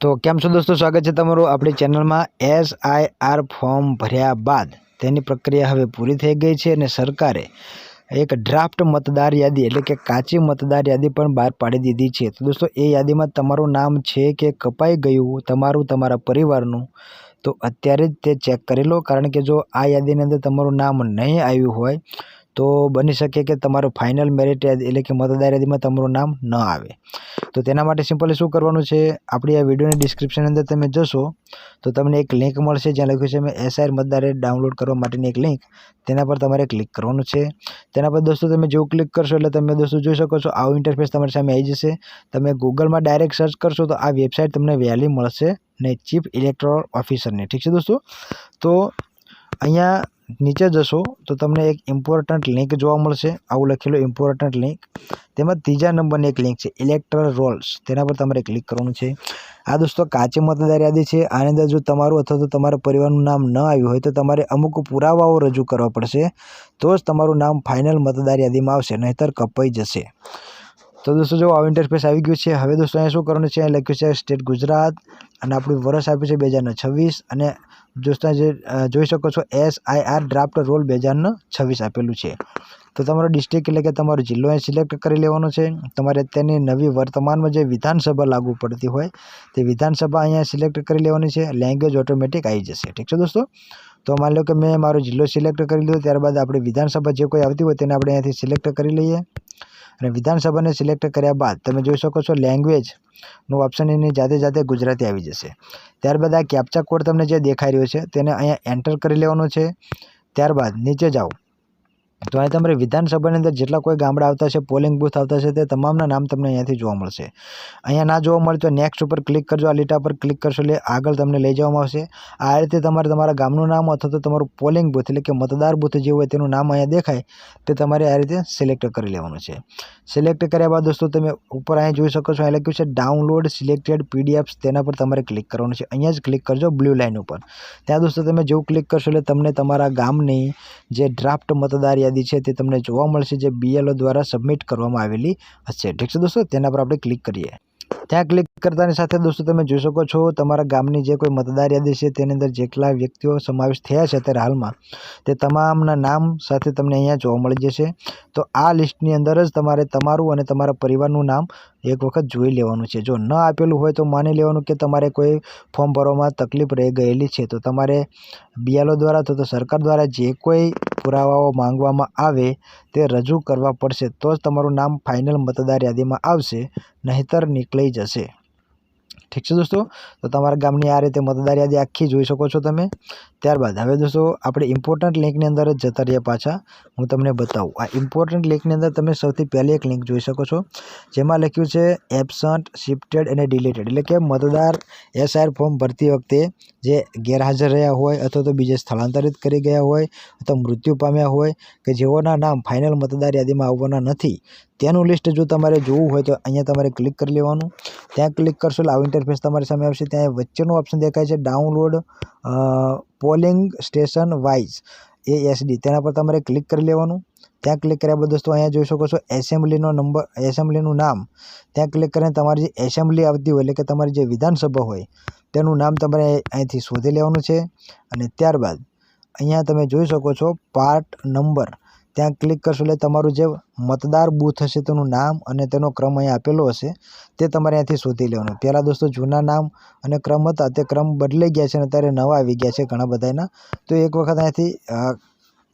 તો કેમ છો દોસ્તો? સ્વાગત છે તમારું આપણી ચેનલમાં. એસ આઈ આર ફોર્મ ભર્યા બાદ તેની પ્રક્રિયા હવે પૂરી થઈ ગઈ છે અને સરકારે એક ડ્રાફ્ટ મતદાર યાદી એટલે કે કાચી મતદાર યાદી પણ બહાર પાડી દીધી છે. તો દોસ્તો, એ યાદીમાં તમારું નામ છે કે કપાઈ ગયું, તમારું, તમારા પરિવારનું, તો અત્યારે જ તે ચેક કરી લો. કારણ કે જો આ યાદીની અંદર તમારું નામ નહીં આવ્યું હોય તો બની શકે કે તમારું ફાઇનલ મેરિટ એટલે કે મતદાર યાદીમાં તમારું નામ ન આવે. તો તેના માટે સિમ્પલી શું કરવાનું છે? આપણી આ વિડીયોની ડિસ્ક્રિપ્શન અંદર તમે જશો, તો તમને એક લિંક મળશે જ્યાં લખ્યું છે મેં એસઆઈઆર મતદાર ડાઉનલોડ કરવા માટેની એક લિંક તેના પર તમારે ક્લિક કરવાનું છે. તેના પર દોસ્તો તમે જેવું ક્લિક કરશો એટલે તમે દોસ્તો જોઈ શકો છો, આવું ઇન્ટરફેસ તમારી સામે આવી જશે. તમે ગૂગલમાં ડાયરેક્ટ સર્ચ કરશો તો આ વેબસાઇટ તમને વહેલી મળશે ને ચીફ ઇલેક્ટ્રોલ ઓફિસરની ઠીક છે દોસ્તો? તો અહીંયા નીચે જશો તો તમને એક ઇમ્પોર્ટન્ટ લિંક જોવા મળશે. આવું લખેલું ઇમ્પોર્ટન્ટ લિંક તેમાં ત્રીજા નંબરની એક લિંક છે ઇલેક્ટ્રલ રોલ્સ તેના પર તમારે ક્લિક કરવાનું છે. આ દોસ્તો, કાચી મતદાર યાદી છે. આની અંદર જો તમારું અથવા તો તમારા પરિવારનું નામ ન આવ્યું હોય તો તમારે અમુક પુરાવાઓ રજૂ કરવા પડશે. તો જ તમારું નામ ફાઇનલ મતદાર યાદીમાં આવશે, નહીંતર કપાઈ જશે. તો દોસ્તો, જો આવું ઇન્ટરફેસ આવી ગયું છે, હવે દોસ્તો અહીંયા શું કરવાનું છે? અહીં લખ્યું છે સ્ટેટ ગુજરાત. અને આપણું વર્ષ આપ્યું છે બે હજારને છવ્વીસ અને દોસ્તો જે જોઈ શકો છો S I R draft roll બે હજારને છવ્વીસ આપેલું છે. તો તમારો ડિસ્ટ્રિક્ટ એટલે કે તમારો જિલ્લો અહીં સિલેક્ટ કરી લેવાનો છે. તમારે અત્યારની નવી વર્તમાનમાં જે વિધાનસભા લાગુ પડતી હોય તે વિધાનસભા અહીંયા સિલેક્ટ કરી લેવાની છે. લેંગ્વેજ ઓટોમેટિક આવી જશે. ઠીક છે દોસ્તો? તો માની લો કે મેં મારો જિલ્લો સિલેક્ટ કરી લીધો, ત્યારબાદ આપણે વિધાનસભા જે કોઈ આવતી હોય તેને આપણે અહીંયાથી સિલેક્ટ કરી લઈએ. અને વિધાનસભાને સિલેક્ટ કર્યા બાદ તમે જોઈ શકો છો લેંગ્વેજનું ઓપ્શન એની જાતે જાતે ગુજરાતી આવી જશે. ત્યારબાદ આ કેપ્ચા કોડ તમને જે દેખાઈ રહ્યો છે તેને અહીંયા એન્ટર કરી લેવાનો છે. ત્યારબાદ નીચે જાઓ. તો અહીં તમારે વિધાનસભાની અંદર જેટલા કોઈ ગામડા આવતા છે પોલિંગ બૂથ આવતા છે, તે તમામના નામ તમને અહીંયાથી જોવા મળશે. અહીંયા ના જોવા મળે તો નેક્સ્ટ ઉપર ક્લિક કરજો, આ લીટા પર ક્લિક કરશો એટલે આગળ તમને લઈ જવામાં આવશે. આ રીતે તમારે તમારા ગામનું નામ અથવા તો તમારું પોલિંગ બૂથ એટલે કે મતદાર બૂથ જે હોય તેનું નામ અહીંયા દેખાય, તે તમારે આ રીતે સિલેક્ટ કરી લેવાનું છે. સિલેક્ટ કર્યા બાદ દોસ્તો તમે ઉપર અહીં જોઈ શકો છો, અહીં લખ્યું છે ડાઉનલોડ સિલેક્ટેડ પીડીએફ તેના પર તમારે ક્લિક કરવાનું છે. અહીંયા જ ક્લિક કરજો બ્લુ લાઇન ઉપર. ત્યાં દોસ્તો તમે જેવું ક્લિક કરશો એટલે તમને તમારા ગામની જે ડ્રાફ્ટ મતદાર યાદી છે તે તમને જોવા મળશે જે બીએલઓ દ્વારા સબમિટ કરવામાં આવેલી હશે. ઠીક છે દોસ્તો? તેના પર આપણે ક્લિક કરીએ. ત્યાં ક્લિક કરતાની સાથે દોસ્તો તમે જોઈ શકો છો તમારા ગામની જે કોઈ મતદાર યાદી છે તેની અંદર જેટલા વ્યક્તિઓ સમાવેશ થયા છે અત્યારે હાલમાં, તે તમામના નામ સાથે તમને અહીંયા જોવા મળી જશે. તો આ લિસ્ટની અંદર જ તમારે તમારું અને તમારા પરિવારનું નામ એક વખત જોઈ લેવાનું છે. જો ન આપેલું હોય તો માની લેવાનું કે તમારે કોઈ ફોર્મ ભરવામાં તકલીફ રહી ગયેલી છે. તો તમારે બીએલઓ દ્વારા અથવા તો સરકાર દ્વારા જે કોઈ પુરાવાઓ માંગવામાં આવે તે રજૂ કરવા પડશે, તો જ તમારું નામ ફાઇનલ મતદાર યાદીમાં આવશે, નહીંતર નીકળી જશે. ઠીક છે દોસ્તો? તો તમારા ગામની આ રીતે મતદાર યાદી આખી જોઈ શકો છો તમે. ત્યારબાદ હવે દોસ્તો આપણે ઇમ્પોર્ટન્ટ લિંકની અંદર જ જતા રહીએ પાછા. હું તમને બતાવું. આ ઇમ્પોર્ટન્ટ લિંકની અંદર તમે સૌથી પહેલી એક લિંક જોઈ શકો છો. જેમાં લખ્યું છે એબસન્ટ શિફ્ટેડ અને ડિલીટેડ એટલે કે મતદાર એસઆઈઆર ફોર્મ ભરતી વખતે જે ગેરહાજર રહ્યા હોય અથવા તો બીજે સ્થળાંતરિત કરી ગયા હોય અથવા મૃત્યુ પામ્યા હોય કે જેઓના નામ ફાઇનલ મતદાર યાદીમાં આવવાના નથી, તેનું લિસ્ટ જો તમારે જોવું હોય તો અહીંયા તમારે ક્લિક કરી લેવાનું. ત્યાં ક્લિક કરશો એટલે આવું ઇન્ટરફેસ તમારી સામે આવશે. ત્યાં વચ્ચેનું ઓપ્શન દેખાય છે download polling station wise A SD તેના પર તમારે ક્લિક કરી લેવાનું. ત્યાં ક્લિક કર્યા બાદ દોસ્તો અહીંયા જોઈ શકો છો એસેમ્બલીનો નંબર એસેમ્બલીનું નામ. ત્યાં ક્લિક કરીને તમારી જે એસેમ્બલી આવતી હોય, એટલે કે તમારી જે વિધાનસભા હોય, તેનું નામ તમારે અહીંથી શોધી લેવાનું છે. અને ત્યારબાદ અહીંયા તમે જોઈ શકો છો પાર્ટ નંબર ત્યાં ક્લિક કરશો એટલે તમારું જે મતદાર બૂથ હશે તેનું નામ અને તેનો ક્રમ અહીંયા આપેલો હશે, તે તમારે અહીંયાથી શોધી લેવાનો. પહેલાં દોસ્તો જૂના નામ અને ક્રમ હતા, તે ક્રમ બદલાઈ ગયા છે અને અત્યારે નવા આવી ગયા છે ઘણા બધાના. તો એક વખત અહીંયાથી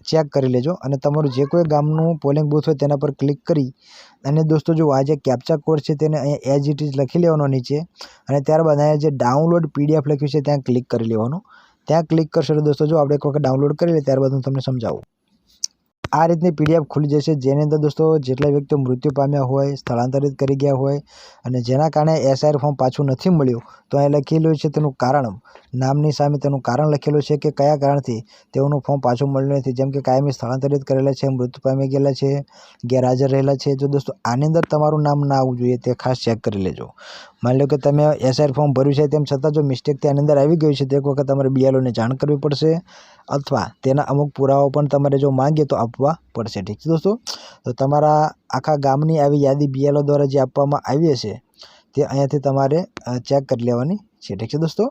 ચેક કરી લેજો અને તમારું જે કોઈ ગામનું પોલિંગ બૂથ હોય તેના પર ક્લિક કરી અને દોસ્તો જો આ જે કેપ્ચા કોડ છે તેને અહીંયા એજ ઇટ ઇઝ લખી લેવાનો નીચે અને ત્યારબાદ અહીંયા જે ડાઉનલોડ પીડીએફ લખ્યું છે ત્યાં ક્લિક કરી લેવાનું. ત્યાં ક્લિક કરશો દોસ્તો જો આપણે એક વખત ડાઉનલોડ કરી લઈએ ત્યારબાદ હું તમને સમજાવું. આ રીતની પીડીએફ ખુલી જશે જેની અંદર દોસ્તો જેટલા વ્યક્તિઓ મૃત્યુ પામ્યા હોય, સ્થળાંતરિત કરી ગયા હોય અને જેના કારણે એસઆઈઆર ફોર્મ પાછું નથી મળ્યું, તો અહીં લખેલું છે તેનું કારણ. નામની સામે તેનું કારણ લખેલું છે કે કયા કારણથી તેઓનું ફોર્મ પાછું મળ્યું નથી. જેમ કે કાયમી સ્થળાંતરિત કરેલા છે, મૃત્યુ પામી ગયેલા છે, ગેરહાજર રહેલા છે. જો દોસ્તો આની અંદર તમારું નામ ના આવવું જોઈએ તે ખાસ ચેક કરી લેજો. માની લો કે તમે એસઆઈઆર ફોર્મ ભર્યું છે તેમ છતાં જો મિસ્ટેક તેની અંદર આવી ગયું છે, તો એક વખત તમારે બીએલઓને જાણ કરવી પડશે. અથવા તેના અમુક પુરાવાઓ પણ તમારે જો માંગીએ તો આપવા પડશે, ઠીક છે દોસ્તો? તો તમારા આખા ગામની આવી યાદી બીએલઓ દ્વારા જે આપવામાં આવી હશે, તે અહીંયાથી તમારે ચેક કરી લેવાની છે, ઠીક છે દોસ્તો?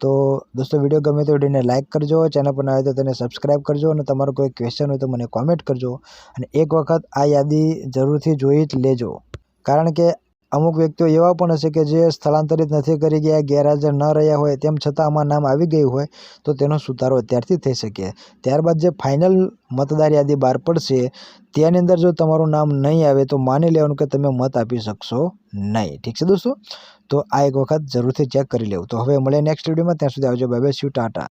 તો દોસ્તો, વીડિયો ગમે તો વિડીયોને લાઇક કરજો, ચેનલ પર આવે તો તેને સબસ્ક્રાઈબ કરજો અને તમારો કોઈ ક્વેશ્ચન હોય તો મને કોમેન્ટ કરજો અને એક વખત આ યાદી જરૂરથી જોઈ જ લેજો. કારણ કે અમુક વ્યક્તિઓ એવા પણ હશે કે જે સ્થળાંતરિત નથી કરી ગયા, ગેરહાજર ન રહ્યા હોય, તેમ છતાં આમાં નામ આવી ગયું હોય, તો તેનો સુધારો અત્યારથી થઈ શકે. ત્યારબાદ જે ફાઇનલ મતદાર યાદી બહાર પડશે, તેની અંદર જો તમારું નામ નહીં આવે, તો માની લેવાનું કે તમે મત આપી શકશો નહીં. ઠીક છે દોસ્તો? તો આ એક વખત જરૂરથી ચેક કરી લેવું. તો હવે મળે નેક્સ્ટ વિડીયોમાં ત્યાં સુધી આવજો. Bye bye Tata